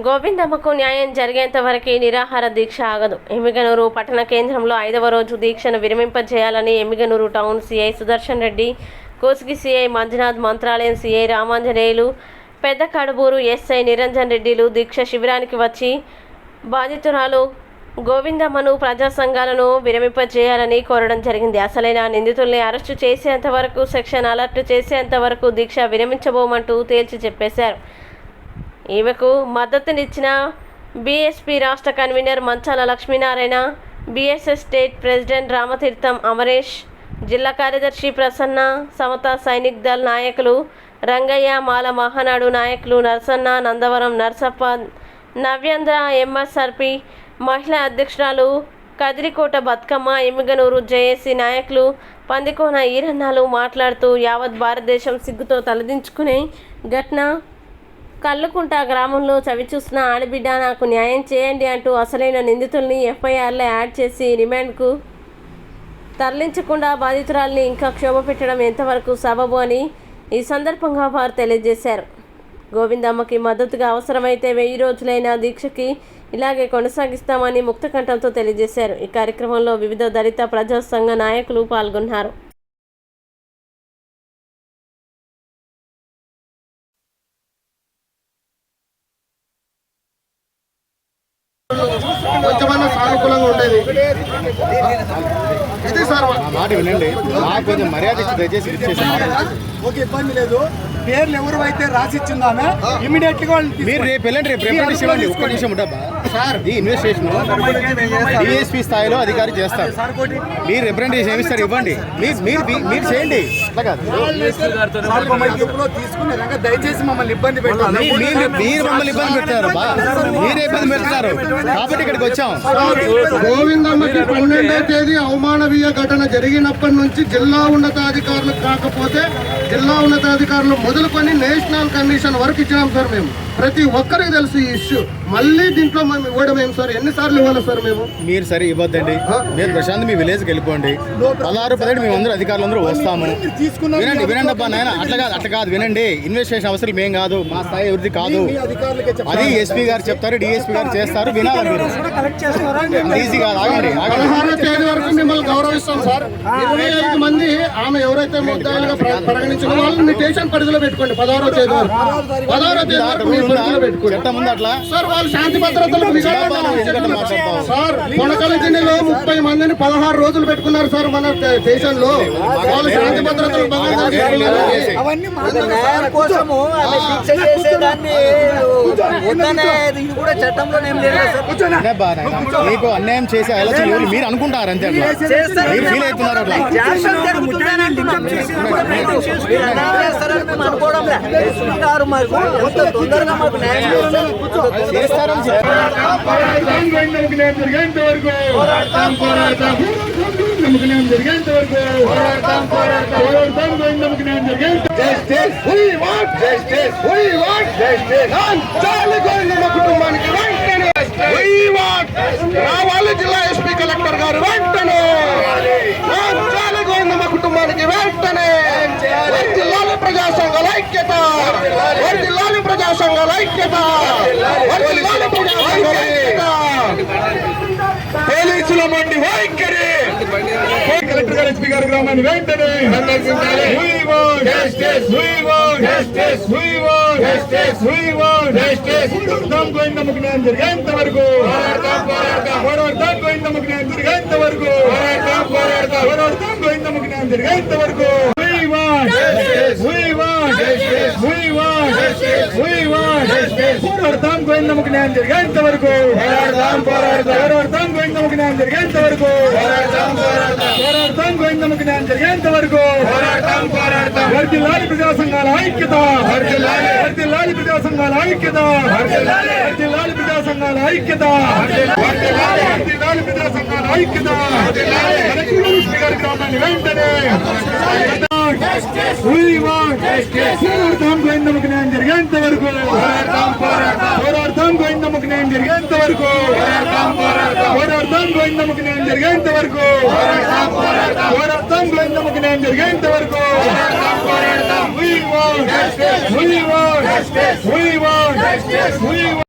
గోవిందమ్మకు న్యాయం జరిగేంత వరకు నిరాహార దీక్ష ఆగదు. ఎమ్మిగనూరు పట్టణ కేంద్రంలో ఐదవ రోజు దీక్షను విరమింపజేయాలని Emmiganur town CI Sudarshan Reddy Kosigi CI Manjunath Mantralayam CI Ramanjaneyulu Pedda Kadubur SI Niranjan రెడ్డిలు దీక్ష శిబిరానికి వచ్చి బాధితురాలు గోవిందమ్మను ప్రజా సంఘాలను విరమింపజేయాలని కోరడం జరిగింది. అసలైన నిందితుల్ని అరెస్టు చేసేంత వరకు సెక్షన్ అలర్ట్ చేసేంత వరకు దీక్ష విరమించబోమంటూ తేల్చి చెప్పేశారు. ఈమెకు మద్దతునిచ్చిన బీఎస్పీ రాష్ట్ర convener Manchala Lakshminarayana BSS state president Ramatirtham Amaresh జిల్లా కార్యదర్శి ప్రసన్న సమత సైనిక్ దళ్ నాయకులు రంగయ్య మాల మహానాడు నాయకులు నరసన్న నందవరం నర్సప్ప నవ్యాంధ్ర ఎంఎస్ఆర్పి మహిళా అధ్యక్షురాలు కదిరికోట బతుకమ్మ ఎమ్మిగనూరు జేఏసీ నాయకులు పందికోన ఈరన్నాలు మాట్లాడుతూ యావత్ భారతదేశం సిగ్గుతో తలదించుకునే ఘటన కల్లుకుంట గ్రామంలో చవిచూసిన ఆడబిడ్డ నాకు న్యాయం చేయండి అంటూ అసలైన నిందితుల్ని ఎఫ్ఐఆర్లో యాడ్ చేసి రిమాండ్కు తరలించకుండా బాధితురాల్ని ఇంకా క్షోభ పెట్టడం ఎంతవరకు సబబు అని ఈ సందర్భంగా వారు తెలియజేశారు. గోవిందమ్మకి మద్దతుగా అవసరమైతే వెయ్యి రోజులైన దీక్షకి ఇలాగే కొనసాగిస్తామని ముక్తకంఠంతో తెలియజేశారు. ఈ కార్యక్రమంలో వివిధ దళిత ప్రజా సంఘ నాయకులు పాల్గొన్నారు. కొంచెమన్నా సానుకూలంగా ఉండేది. ఇది సార్ మాట వినండి. మాకు కొంచెం మర్యాద ఇచ్చి దయచేసి ఇచ్చేసి ఒక ఇబ్బంది లేదు. పేర్లు ఎవరు అయితే రాసి ఇచ్చిందామే ఇమీడియట్గా వాళ్ళని మీరు రేపు వెళ్ళండి రేపు రిప్రజెంటేషన్ ఇవ్వండి ఒక్క నిమిషం ఉండబ్బా. సార్ ఈ ఇన్వెస్టిగేషన్ డిఎస్పీ స్థాయిలో అధికారి చేస్తారు మీరు రిప్రజెంటేషన్ ఏమిస్తారు? ఇవ్వండి. మీరు మీరు మీరు చేయండి. అట్లా కాదు. దయచేసి మమ్మల్ని ఇబ్బంది పెట్టారు మీరు మమ్మల్ని ఇబ్బంది పెడతారు మీరే ఇబ్బంది పెడతారు కాబట్టి ఇక్కడికి వచ్చాం. గోవిందమ్మకి పన్నెండో తేదీ అవమానవీయ ఘటన జరిగినప్పటి నుంచి జిల్లా ఉన్నతాధికారులు కాకపోతే జిల్లా ఉన్నతాధికారులు మొదలుకొని నేషనల్ కమిషన్ వరకు ఇచ్చినాం సార్ మేము. ప్రతి ఒక్కరికి తెలుసు ఈ ఇష్యూ. మళ్ళీ దీంట్లో మేము ఇవ్వడం ఏం సార్? ఎన్నిసార్లు ఇవ్వాలి సార్ మేము? మీరు సరే ఇవ్వద్దండి. మీరు ప్రశాంత్ మీ విలేజ్కి వెళ్ళిపోండి. పదహారు పదిహేడు మేము అందరూ అధికారులు అందరూ వస్తాము. వినండి వినండి అబ్బా నాయన అట్లా కాదు అట్లా కాదు వినండి. ఇన్వెస్టిగేషన్ అవసరం మేం కాదు. మా స్థాయి ఎవరిది కాదు. అది ఎస్పీ గారు చెప్తారు డిఎస్పీ గారు చేస్తారు వినాలి మీరు. ఈజీ కాదు ఆగండి ఆగండి. పదహారో తేదీ వరకు మిమ్మల్ని గౌరవిస్తాం సార్. ఇరవై ఐదు మంది ఆమె ఎవరైతే ముద్దాయిలుగా ప్ర- పరిగణించిన వాళ్ళని స్టేషన్ పరిధిలో పెట్టుకోండి. పదహారో తేదీ వరకు. పదహారో తేదీ వరకు కొనకల జిల్లాలో ముప్పై మందిని పదహారు రోజులు పెట్టుకున్నారు సార్ మన స్టేషన్లో వాళ్ళు శాంతి భద్రతలు. మీకు అన్యాయం చేసే ఆలోచన మీరు అనుకుంటారు అంతే. మీరు ఫీల్ అవుతున్నారు అట్లా. అనుకోవడం తొందరగా కుటుంబానికి రావాలి జిల్లా ఎస్పీ కలెక్టర్ గారు వెంటనే చాలు కుటుంబానికి వెంటనే జిల్లాలో ప్రజా సంఘాల ఐక్యత ప్రజా సంఘాల ఐక్యత! పోలీసుల మండి వైఖరి కలెక్టర్ గారు ఎస్పీ గారు గ్రామాన్ని వెంటనే. పోరాడతాం గోవిందమ్మకి న్యాయం జరిగేంత వరకు! పోరాడతాం గోవిందమ్మకి న్యాయం జరిగేంత వరకు! పోరాడతాం గోవిందమ్మకి న్యాయం జరిగేంత వరకు! పోరాడతాం గోవిందమ్మకి న్యాయం జరిగేంత వరకు పోరాడతాం పోరాడతాం పోరాడతాం న్యాయం జరిగేంత వరకు పోరాడతాం పోరాడతాం పోరాడతాం న్యాయం జరిగేంత వరకు పోరాడతాం పోరాడతాం వర్దిల్లాలి ప్రజా సంఘాల ఐక్యత వర్దిల్లాలి వర్దిల్లాలి ప్రజా సంఘాల ఐక్యత వర్దిల్లాలి వర్దిల్లాలి ప్రజా సంఘాల ఐక్యత వర్దిల్లాలి వర్దిల్లాలి ప్రజా సంఘాల ఐక్యత వర్దిల్లాలి కలెక్టర్ గారి గ్రామాన్ని వెంటనే We want justice. పోరాడతాం గోవిందమ్మకి న్యాయం జరిగేంత వరకు పోరాడతాం పోరాడతాం పోరాడతాం గోవిందమ్మకి న్యాయం జరిగేంత వరకు పోరాడతాం పోరాడతాం పోరాడతాం గోవిందమ్మకి న్యాయం జరిగేంత వరకు పోరాడతాం పోరాడతాం పోరాడతాం గోవిందమ్మకి న్యాయం జరిగేంత వరకు పోరాడతాం పోరాడతాం We want justice. We want justice. We want justice. We want